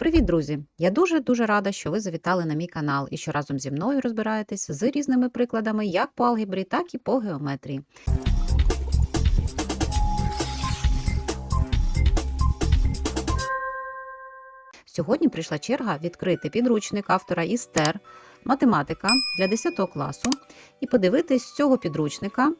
Привіт, друзі! Я дуже-дуже рада, що ви завітали на мій канал і що разом зі мною розбираєтесь з різними прикладами як по алгебрі, так і по геометрії. Сьогодні прийшла черга відкрити підручник автора Істер математика для 10 класу і подивитись з цього підручника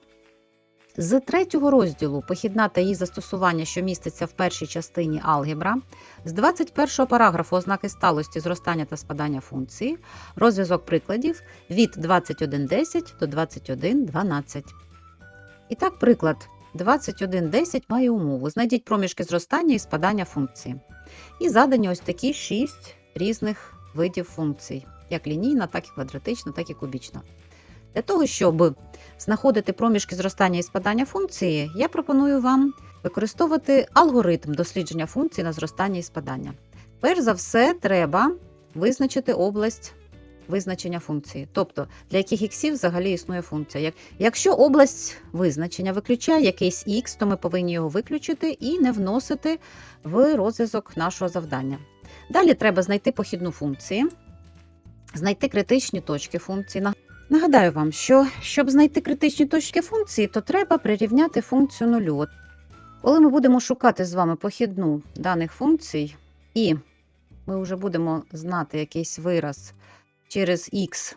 з третього розділу похідна та її застосування, що міститься в першій частині алгебра, з 21 параграфу ознаки сталості зростання та спадання функції, розв'язок прикладів від 21.10 до 21.12. І так, приклад 21.10 має умову. Знайдіть проміжки зростання і спадання функції. І задані ось такі 6 різних видів функцій, як лінійна, так і квадратична, так і кубічна. Для того, щоб знаходити проміжки зростання і спадання функції, я пропоную вам використовувати алгоритм дослідження функцій на зростання і спадання. Перш за все, треба визначити область визначення функції, тобто для яких іксів взагалі існує функція. Якщо область визначення виключає якийсь х, то ми повинні його виключити і не вносити в розв'язок нашого завдання. Далі треба знайти похідну функції, знайти критичні точки функції. На- Нагадаю вам, що щоб знайти критичні точки функції, то треба прирівняти функцію нулю. Коли ми будемо шукати з вами похідну даних функцій, і ми вже будемо знати якийсь вираз через х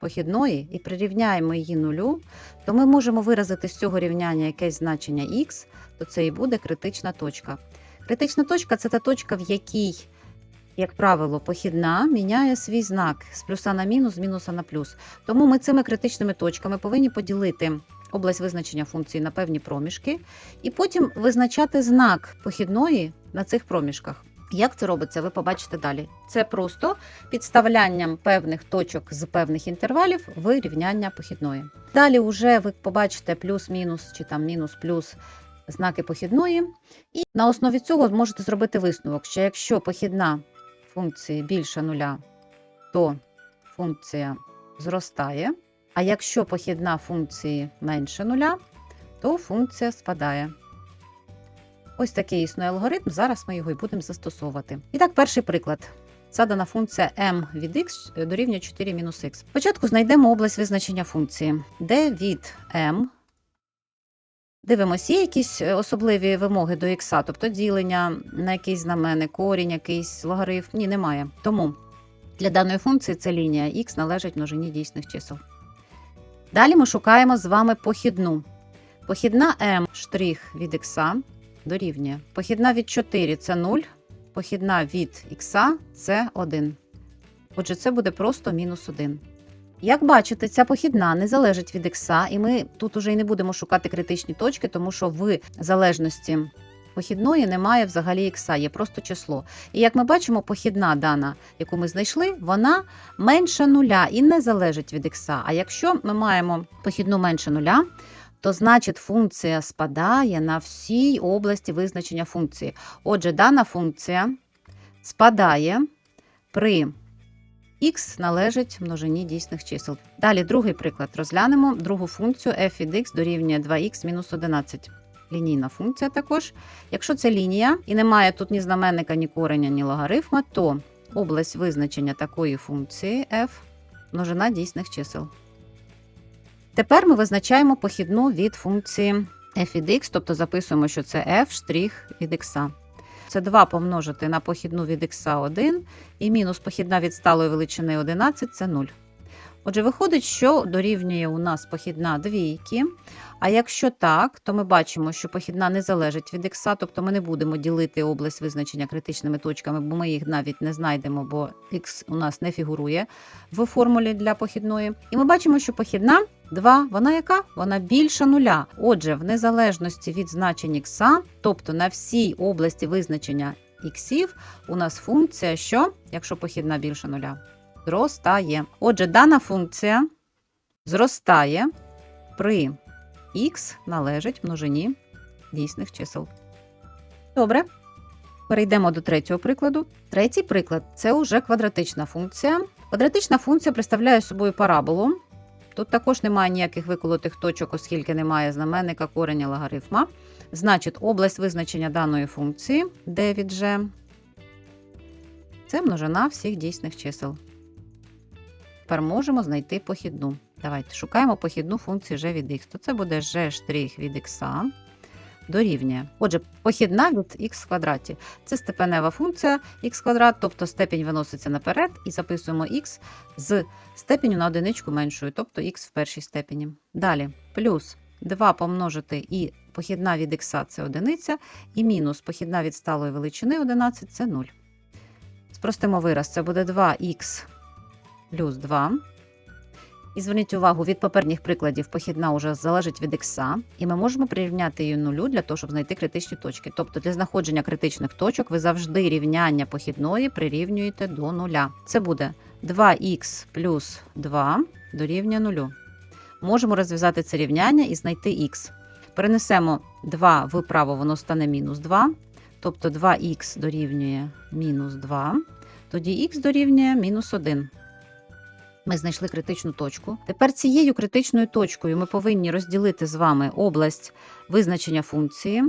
похідної і прирівняємо її нулю, то ми можемо виразити з цього рівняння якесь значення х, то це і буде критична точка. Критична точка це та точка, в якій як правило, похідна міняє свій знак з плюса на мінус, з мінуса на плюс. Тому ми цими критичними точками повинні поділити область визначення функції на певні проміжки, і потім визначати знак похідної на цих проміжках. Як це робиться, ви побачите далі. Це просто підставлянням певних точок з певних інтервалів в рівняння похідної. Далі вже ви побачите плюс-мінус чи там мінус-плюс знаки похідної, і на основі цього можете зробити висновок, що якщо похідна функції більше нуля, то функція зростає. А якщо похідна функції менше нуля, то функція спадає. Ось такий існує алгоритм. Зараз ми його і будемо застосовувати. І так, перший приклад. Задана функція m від x дорівнює 4 мінус х. Спочатку знайдемо область визначення функції, де від m Дивимося, є якісь е, особливі вимоги до х, тобто ділення на якийсь знаменник, корінь, якийсь логарифм. Ні, немає. Тому для даної функції це лінія х належить множині дійсних чисел. Далі ми шукаємо з вами похідну. Похідна m штрих від х дорівнює. Похідна від 4 це 0, похідна від х це 1. Отже, це буде просто мінус 1. Як бачите, ця похідна не залежить від ікса, і ми тут уже й не будемо шукати критичні точки, тому що в залежності похідної немає взагалі ікса, є просто число. І як ми бачимо, похідна дана, яку ми знайшли, вона менше нуля і не залежить від ікса. А якщо ми маємо похідну менше нуля, то значить функція спадає на всій області визначення функції. Отже, дана функція спадає при х належить множині дійсних чисел. Далі другий приклад розглянемо другу функцію f від x дорівнює 2х мінус 11. Лінійна функція також. Якщо це лінія і немає тут ні знаменника, ні кореня, ні логарифма, то область визначення такої функції f множина дійсних чисел. Тепер ми визначаємо похідну від функції f від x, тобто записуємо, що це f від x. Це 2 помножити на похідну від х 1 і мінус похідна від сталої величини 11 це 0. Отже, виходить, що дорівнює у нас похідна двійки. А якщо так, то ми бачимо, що похідна не залежить від х, тобто ми не будемо ділити область визначення критичними точками, бо ми їх навіть не знайдемо, бо х у нас не фігурує в формулі для похідної. І ми бачимо, що похідна 2, вона яка? Вона більша нуля. Отже, в незалежності від значень х, тобто на всій області визначення іксів, у нас функція, що, якщо похідна більше нуля, зростає. Отже, дана функція зростає при х належить множині дійсних чисел. Добре. Перейдемо до третього прикладу. Третій приклад це вже квадратична функція. Квадратична функція представляє собою параболу. Тут також немає ніяких виколотих точок, оскільки немає знаменника кореня логарифма. Значить, область визначення даної функції d від g Це множина всіх дійсних чисел. Тепер можемо знайти похідну. Давайте шукаємо похідну функцію g від x. То це буде g' від x дорівнює. Отже, похідна від х в квадраті. Це степенева функція х квадрат, тобто степінь виноситься наперед і записуємо х з степеню на одиничку меншою, тобто х в першій степені. Далі плюс 2 помножити і похідна від х це одиниця, і мінус похідна від сталої величини 11 це 0. Спростимо вираз, це буде 2х плюс 2. І зверніть увагу, від попередніх прикладів похідна вже залежить від х, і ми можемо прирівняти її нулю для того, щоб знайти критичні точки. Тобто для знаходження критичних точок ви завжди рівняння похідної прирівнюєте до нуля. Це буде 2х плюс 2 дорівнює нулю. Можемо розв'язати це рівняння і знайти х. Перенесемо 2 вправо, воно стане мінус 2. Тобто 2х дорівнює мінус 2, тоді х дорівнює мінус 1. Ми знайшли критичну точку. Тепер цією критичною точкою ми повинні розділити з вами область визначення функції.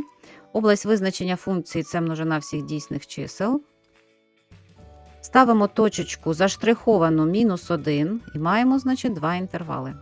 Область визначення функції це множина всіх дійсних чисел. Ставимо точечку заштриховану мінус 1 і маємо, значить, два інтервали.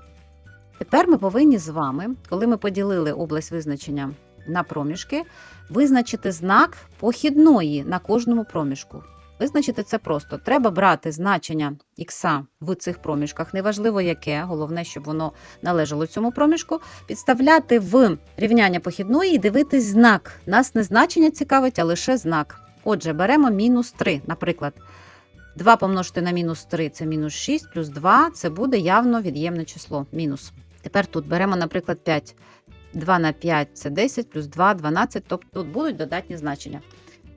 Тепер ми повинні з вами, коли ми поділили область визначення на проміжки, визначити знак похідної на кожному проміжку. Визначити це просто. Треба брати значення х в цих проміжках, неважливо яке, головне, щоб воно належало цьому проміжку, підставляти в рівняння похідної і дивитись знак. Нас не значення цікавить, а лише знак. Отже, беремо мінус 3, наприклад. 2 помножити на мінус 3 це мінус 6, плюс 2 це буде явно від'ємне число. Мінус. Тепер тут беремо, наприклад, 5. 2 на 5 це 10, плюс 2 12, тобто тут будуть додатні значення.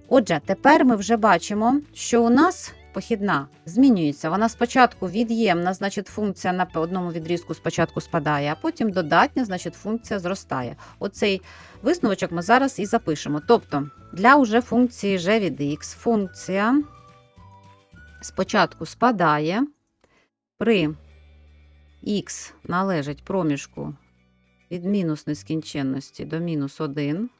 Отже, тепер ми вже бачимо, що у нас похідна змінюється. Вона спочатку від'ємна, значить функція на одному відрізку спочатку спадає, а потім додатня, значить функція зростає. Оцей висновочок ми зараз і запишемо. Тобто для уже функції g від x функція спочатку спадає при х належить проміжку від мінус нескінченності до мінус 1.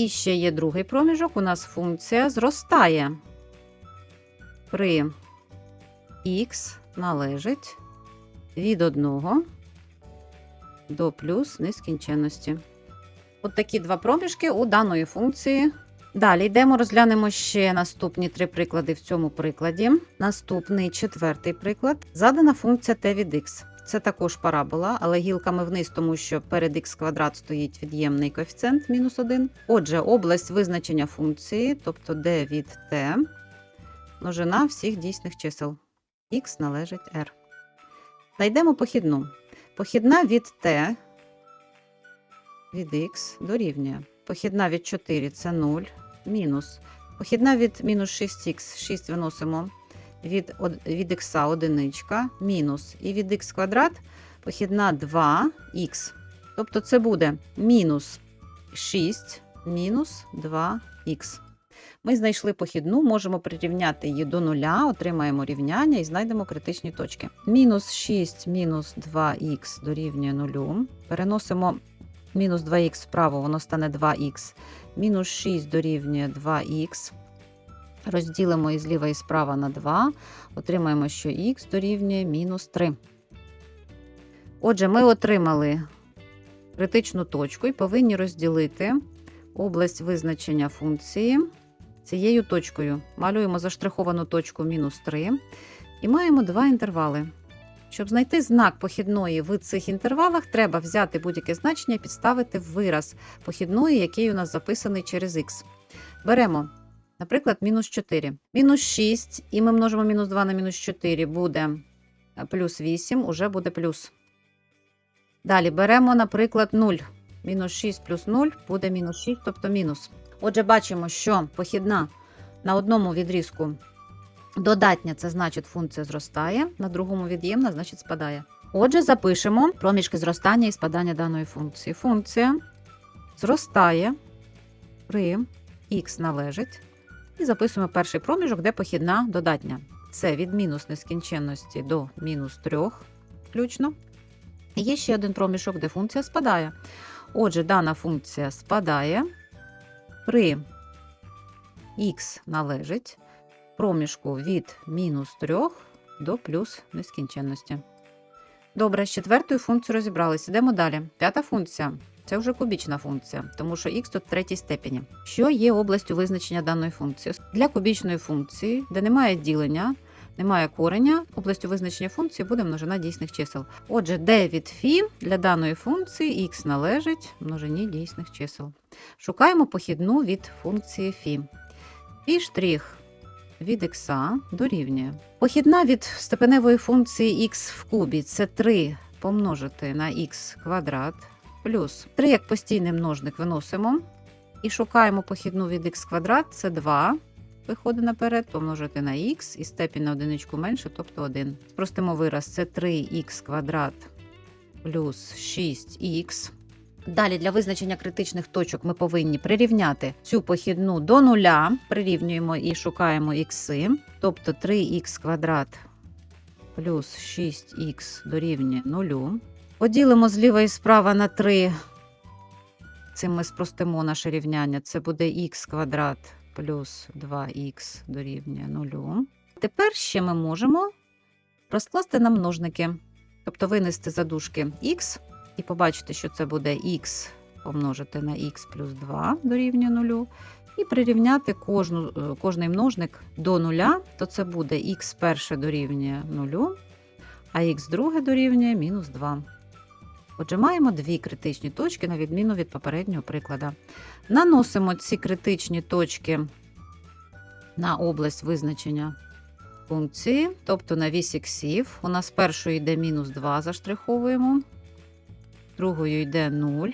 І ще є другий проміжок. У нас функція зростає. При х належить від 1 до плюс нескінченності. От такі два проміжки у даної функції. Далі йдемо, розглянемо ще наступні три приклади в цьому прикладі. Наступний четвертий приклад. Задана функція t від x. Це також парабола, але гілками вниз, тому що перед х квадрат стоїть від'ємний коефіцієнт мінус 1. Отже, область визначення функції, тобто d від t, множина всіх дійсних чисел. х належить r. Знайдемо похідну. Похідна від t від х дорівнює. Похідна від 4 це 0, мінус. Похідна від мінус 6х, 6 виносимо від від х одиничка, мінус. І від х квадрат похідна 2х. Тобто це буде мінус 6 мінус 2х. Ми знайшли похідну, можемо прирівняти її до нуля, отримаємо рівняння і знайдемо критичні точки. Мінус 6 мінус 2х дорівнює 0. Переносимо мінус 2х вправо, воно стане 2х. Мінус 6 дорівнює 2х. Розділимо і зліва і справа на 2, отримаємо, що х дорівнює мінус 3. Отже, ми отримали критичну точку і повинні розділити область визначення функції цією точкою. Малюємо заштриховану точку мінус 3 і маємо два інтервали. Щоб знайти знак похідної в цих інтервалах, треба взяти будь-яке значення і підставити в вираз похідної, який у нас записаний через х. Беремо Наприклад, мінус 4. Мінус 6, і ми множимо мінус 2 на мінус 4 буде е, плюс 8, уже буде плюс. Далі беремо, наприклад, 0. Мінус 6 плюс 0 буде мінус 6, тобто мінус. Отже, бачимо, що похідна на одному відрізку додатня, це значить функція зростає, на другому від'ємна, значить спадає. Отже, запишемо проміжки зростання і спадання даної функції. Функція зростає при х належить. І записуємо перший проміжок, де похідна додатня. Це від мінус нескінченності до мінус 3 включно. І є ще один проміжок, де функція спадає. Отже, дана функція спадає при х належить проміжку від мінус 3 до плюс нескінченності. Добре, з четвертою функцією розібралися. Йдемо далі. П'ята функція це вже кубічна функція, тому що х тут в третій степені. Що є областю визначення даної функції? Для кубічної функції, де немає ділення, немає кореня, областю визначення функції буде множина дійсних чисел. Отже, d від φ для даної функції х належить множині дійсних чисел. Шукаємо похідну від функції φ. Фі' від х дорівнює. Похідна від степеневої функції х в кубі це 3 помножити на х квадрат плюс 3 як постійний множник виносимо і шукаємо похідну від х квадрат, це 2 виходить наперед, помножити на х і степінь на одиничку менше, тобто 1. Спростимо вираз, це 3х квадрат плюс 6х. Далі для визначення критичних точок ми повинні прирівняти цю похідну до нуля, прирівнюємо і шукаємо ікси, тобто 3х квадрат плюс 6х дорівнює 0. Поділимо зліва і справа на 3. Цим ми спростимо наше рівняння. Це буде х квадрат плюс 2х дорівнює 0. Тепер ще ми можемо розкласти на множники, тобто винести задушки х і побачити, що це буде х помножити на х плюс 2 дорівнює 0. І прирівняти кожну, е, кожний множник до 0, то це буде х перше дорівнює 0, а х друге дорівнює мінус 2. Отже, маємо дві критичні точки, на відміну від попереднього прикладу. Наносимо ці критичні точки на область визначення функції, тобто на вісь іксів. У нас першою йде мінус 2, заштриховуємо, другою йде 0.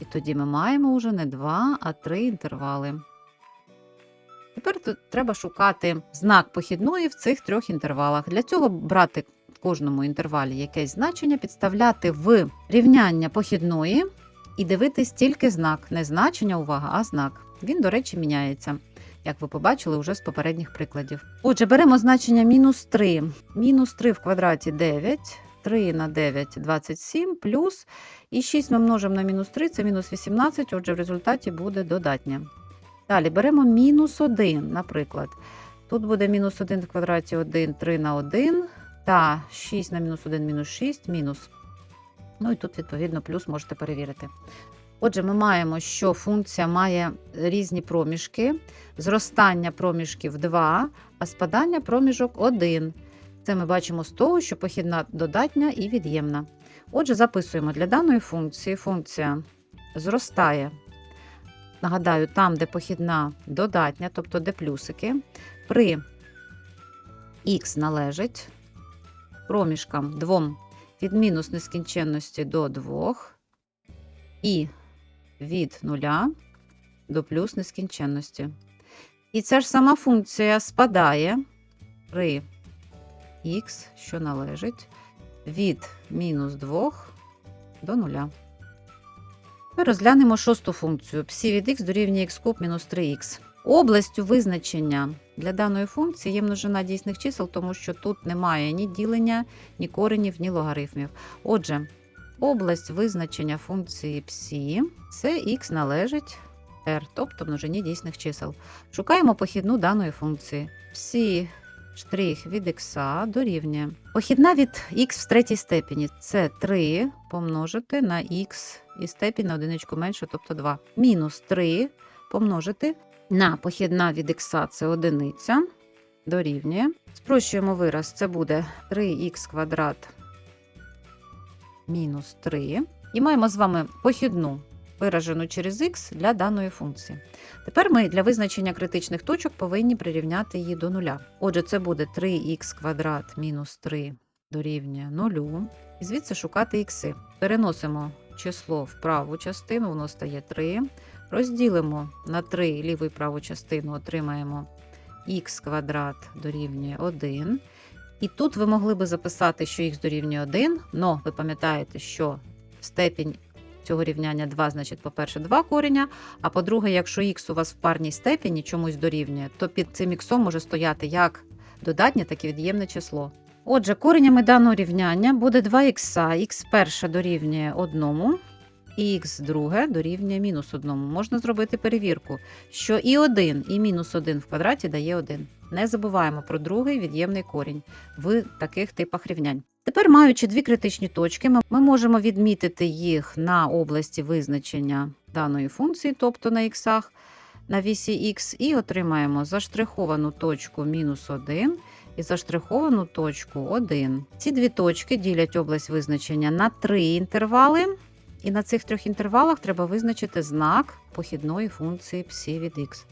І тоді ми маємо вже не 2, а 3 інтервали. Тепер тут треба шукати знак похідної в цих трьох інтервалах. Для цього брати кожному інтервалі якесь значення, підставляти в рівняння похідної і дивитись тільки знак. Не значення, увага, а знак. Він, до речі, міняється, як ви побачили вже з попередніх прикладів. Отже, беремо значення мінус 3. Мінус 3 в квадраті 9. 3 на 9 27 плюс і 6 ми множимо на мінус 3, це мінус 18, отже, в результаті буде додатнє. Далі беремо мінус 1, наприклад. Тут буде мінус 1 в квадраті 1, 3 на 1, та 6 на мінус 1, мінус 6, мінус. Ну і тут, відповідно, плюс можете перевірити. Отже, ми маємо, що функція має різні проміжки, зростання проміжків 2, а спадання проміжок 1. Це ми бачимо з того, що похідна додатня і від'ємна. Отже, записуємо для даної функції функція зростає. Нагадаю, там, де похідна додатня, тобто де плюсики, при х належить проміжкам 2 від мінус нескінченності до 2 і від 0 до плюс нескінченності. І ця ж сама функція спадає при х, що належить від мінус 2 до 0. Ми розглянемо шосту функцію. Псі від х дорівнює х куб мінус 3х. Областю визначення для даної функції є множина дійсних чисел, тому що тут немає ні ділення, ні коренів, ні логарифмів. Отже, область визначення функції псі це х належить r, тобто множині дійсних чисел. Шукаємо похідну даної функції. Псі штрих від х дорівнює. Похідна від х в третій степені це 3 помножити на х і степінь на одиничку менше, тобто 2. Мінус 3 помножити на похідна від х це одиниця дорівнює. Спрощуємо вираз, це буде 3х квадрат мінус 3. І маємо з вами похідну виражену через х для даної функції. Тепер ми для визначення критичних точок повинні прирівняти її до нуля. Отже, це буде 3х квадрат мінус 3 дорівнює 0. І звідси шукати ікси. Переносимо число в праву частину, воно стає 3. Розділимо на 3 ліву і праву частину, отримаємо х квадрат дорівнює 1. І тут ви могли би записати, що х дорівнює 1, але ви пам'ятаєте, що степінь цього рівняння 2, значить, по-перше, 2 кореня, а по-друге, якщо х у вас в парній степені чомусь дорівнює, то під цим х може стояти як додатнє, так і від'ємне число. Отже, коренями даного рівняння буде 2х, х перше дорівнює 1, і х друге дорівнює мінус 1. Можна зробити перевірку, що і 1, і мінус 1 в квадраті дає 1. Не забуваємо про другий від'ємний корінь в таких типах рівнянь. Тепер, маючи дві критичні точки, ми, можемо відмітити їх на області визначення даної функції, тобто на іксах, на вісі х, і отримаємо заштриховану точку мінус 1 і заштриховану точку 1. Ці дві точки ділять область визначення на три інтервали, і на цих трьох інтервалах треба визначити знак похідної функції псі від х.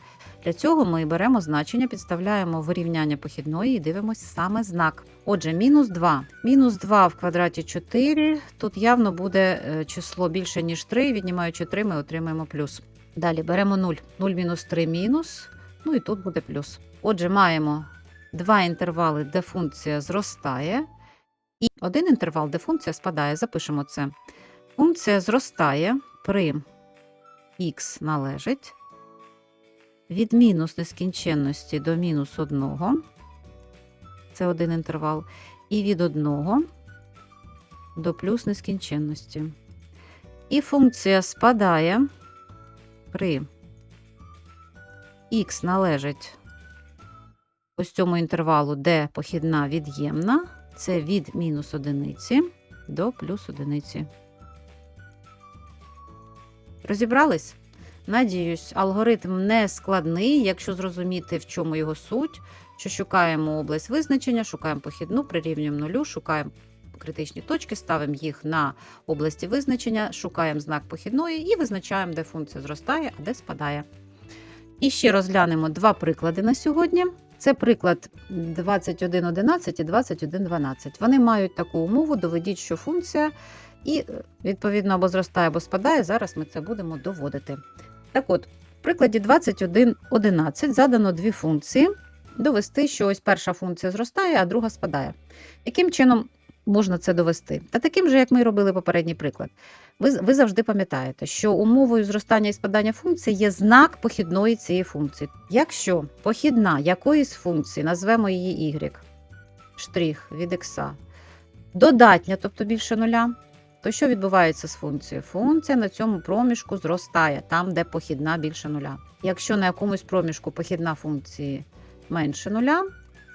Для цього ми беремо значення, підставляємо вирівняння похідної і дивимося саме знак. Отже, мінус 2. Мінус 2 в квадраті 4. Тут явно буде е, число більше, ніж 3. Віднімаючи 3, ми отримаємо плюс. Далі беремо 0. 0 мінус 3 мінус. Ну і тут буде плюс. Отже, маємо два інтервали, де функція зростає, і один інтервал, де функція спадає. Запишемо це. Функція зростає при х належить від мінус нескінченності до мінус 1, це один інтервал, і від 1 до плюс нескінченності. І функція спадає при х належить ось цьому інтервалу, де похідна від'ємна, це від мінус одиниці до плюс одиниці. Розібрались? Надіюсь, алгоритм не складний, якщо зрозуміти, в чому його суть, що шукаємо область визначення, шукаємо похідну, прирівнюємо нулю, шукаємо критичні точки, ставимо їх на області визначення, шукаємо знак похідної і визначаємо, де функція зростає, а де спадає. І ще розглянемо два приклади на сьогодні. Це приклад 21.11 і 21.12. Вони мають таку умову, доведіть, що функція і, відповідно, або зростає, або спадає. Зараз ми це будемо доводити. Так от, в прикладі 21.11 задано дві функції. Довести, що ось перша функція зростає, а друга спадає. Яким чином можна це довести? Та таким же, як ми робили попередній приклад. Ви, ви завжди пам'ятаєте, що умовою зростання і спадання функції є знак похідної цієї функції. Якщо похідна якоїсь функції, назвемо її y, штрих від x, додатня, тобто більше нуля, то що відбувається з функцією? Функція на цьому проміжку зростає, там, де похідна більше нуля. Якщо на якомусь проміжку похідна функції менше нуля,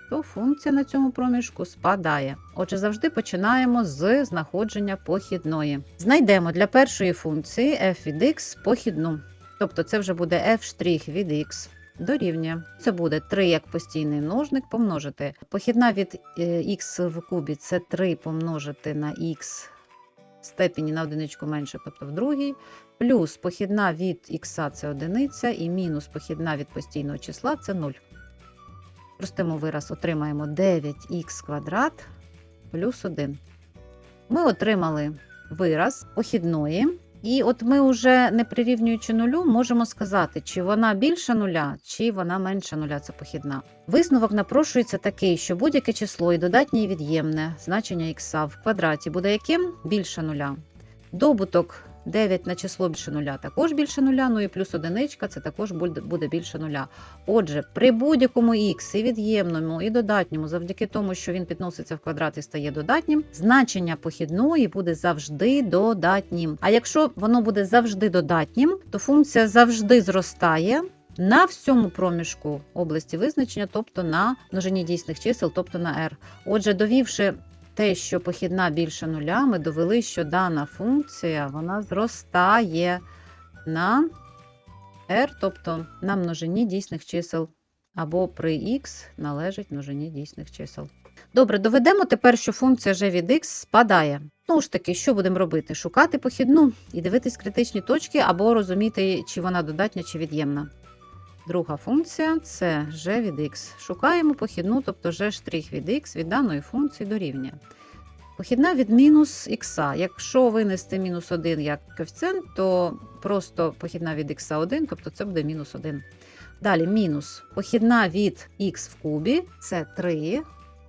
то функція на цьому проміжку спадає. Отже, завжди починаємо з знаходження похідної. Знайдемо для першої функції f від x похідну. Тобто це вже буде f' від x дорівнює. Це буде 3 як постійний множник помножити. Похідна від x в кубі це 3 помножити на x степені на одиничку менше, тобто в другій. Плюс похідна від х це одиниця, і мінус похідна від постійного числа це 0. Простимо вираз, отримаємо 9х квадрат плюс 1. Ми отримали вираз похідної. І от ми вже не прирівнюючи нулю, можемо сказати, чи вона більша нуля, чи вона менша нуля, це похідна. Висновок напрошується такий, що будь-яке число і додатнє і від'ємне значення х в квадраті буде яким більше нуля. Добуток 9 на число більше нуля також більше нуля, ну і плюс одиничка це також буде більше нуля. Отже, при будь-якому х і від'ємному, і додатньому, завдяки тому, що він підноситься в квадрат і стає додатнім, значення похідної буде завжди додатнім. А якщо воно буде завжди додатнім, то функція завжди зростає. На всьому проміжку області визначення, тобто на множині дійсних чисел, тобто на r. Отже, довівши те, що похідна більше нуля, ми довели, що дана функція вона зростає на r, тобто на множині дійсних чисел, або при x належить множині дійсних чисел. Добре, доведемо тепер, що функція g від x спадає. Ну ж таки, що будемо робити? Шукати похідну і дивитись критичні точки, або розуміти, чи вона додатня, чи від'ємна. Друга функція це g від x. Шукаємо похідну, тобто g' від x від даної функції дорівнює. Похідна від мінус х. Якщо винести мінус 1 як коефіцієнт, то просто похідна від х1, тобто це буде мінус 1. Далі мінус похідна від х в кубі це 3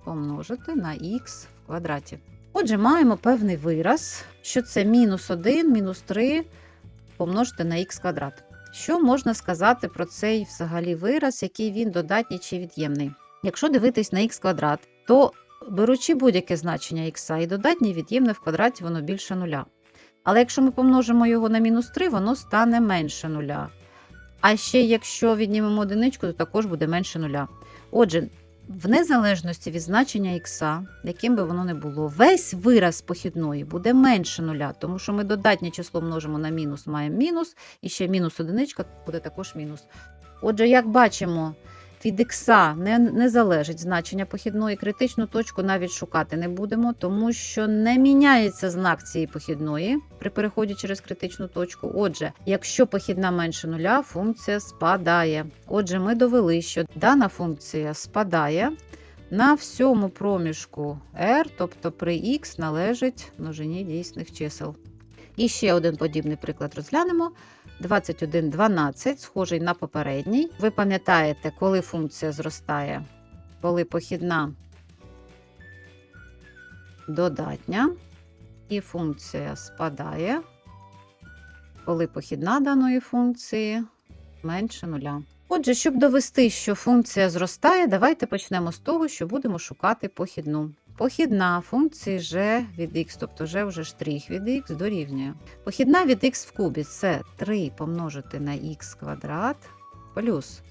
помножити на х в квадраті. Отже, маємо певний вираз, що це мінус 1, мінус 3 помножити на х квадрат. Що можна сказати про цей взагалі вираз, який він додатній чи від'ємний? Якщо дивитись на х квадрат, то беручи будь-яке значення х і додатнє від'ємне в квадраті, воно більше нуля. Але якщо ми помножимо його на мінус 3, воно стане менше нуля. А ще якщо віднімемо одиничку, то також буде менше нуля. Отже, в незалежності від значення х, яким би воно не було, весь вираз похідної буде менше нуля, тому що ми додатнє число множимо на мінус, маємо мінус, і ще мінус одиничка буде також мінус. Отже, як бачимо, від х не, не залежить значення похідної, критичну точку навіть шукати не будемо, тому що не міняється знак цієї похідної при переході через критичну точку. Отже, якщо похідна менше нуля, функція спадає. Отже, ми довели, що дана функція спадає на всьому проміжку r, тобто при x належить множині дійсних чисел. І ще один подібний приклад розглянемо. 21,12, схожий на попередній. Ви пам'ятаєте, коли функція зростає, коли похідна додатня, і функція спадає, коли похідна даної функції менше нуля. Отже, щоб довести, що функція зростає, давайте почнемо з того, що будемо шукати похідну. Похідна функції g від x, тобто g вже штрих від x дорівнює. Похідна від x в кубі це 3 помножити на х квадрат плюс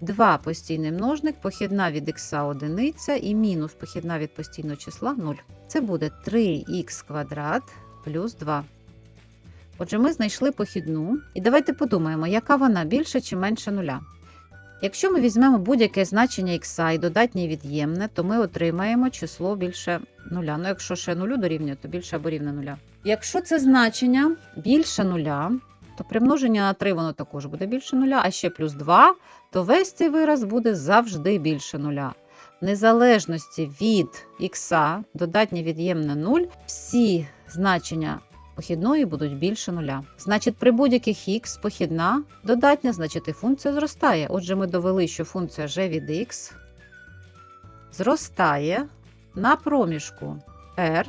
2 постійний множник, похідна від x одиниця і мінус похідна від постійного числа 0. Це буде 3х квадрат плюс 2. Отже, ми знайшли похідну. І давайте подумаємо, яка вона більша чи менше нуля. Якщо ми візьмемо будь-яке значення х і додатнє від'ємне, то ми отримаємо число більше нуля. Ну, якщо ще нулю дорівнює, то більше або рівне нуля. Якщо це значення більше нуля, то при множенні на 3 воно також буде більше нуля, а ще плюс 2, то весь цей вираз буде завжди більше нуля. В незалежності від х, додатнє від'ємне 0, всі значення похідної будуть більше нуля. Значить, при будь-яких х похідна додатня, значить і функція зростає. Отже, ми довели, що функція g від х зростає на проміжку r,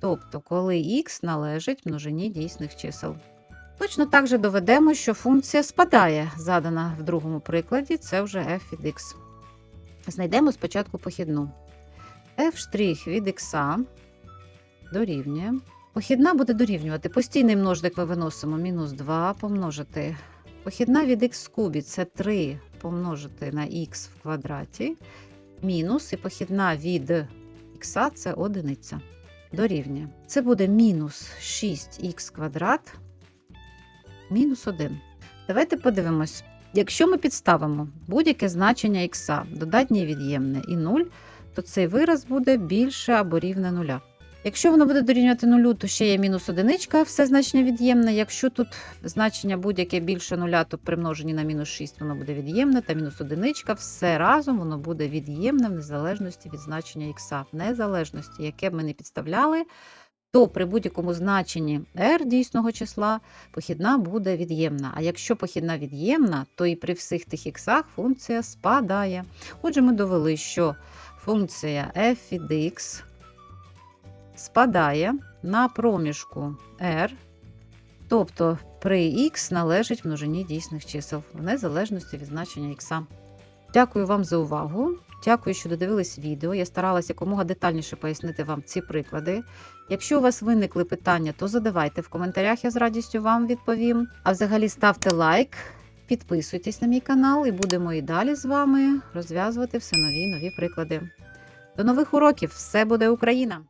тобто коли х належить множині дійсних чисел. Точно так же доведемо, що функція спадає, задана в другому прикладі, це вже f від x. Знайдемо спочатку похідну. f' від x дорівнює. Похідна буде дорівнювати. Постійний множник ми виносимо мінус 2 помножити. Похідна від х в кубі це 3 помножити на х в квадраті. Мінус і похідна від х це одиниця. Дорівнює. Це буде мінус 6х квадрат мінус 1. Давайте подивимось. Якщо ми підставимо будь-яке значення х, додатнє від'ємне і 0, то цей вираз буде більше або рівне нуля. Якщо воно буде дорівнювати нулю, то ще є мінус одиничка, все значення від'ємне. Якщо тут значення будь-яке більше нуля, то при множенні на мінус 6 воно буде від'ємне, та мінус одиничка, все разом воно буде від'ємне в незалежності від значення х. В незалежності, яке б ми не підставляли, то при будь-якому значенні r дійсного числа похідна буде від'ємна. А якщо похідна від'ємна, то і при всіх тих іксах функція спадає. Отже, ми довели, що функція f від x спадає на проміжку r, тобто при x належить множині дійсних чисел, в незалежності від значення х. Дякую вам за увагу. Дякую, що додивились відео. Я старалася якомога детальніше пояснити вам ці приклади. Якщо у вас виникли питання, то задавайте в коментарях, я з радістю вам відповім. А взагалі ставте лайк, підписуйтесь на мій канал і будемо і далі з вами розв'язувати все нові нові приклади. До нових уроків! Все буде Україна!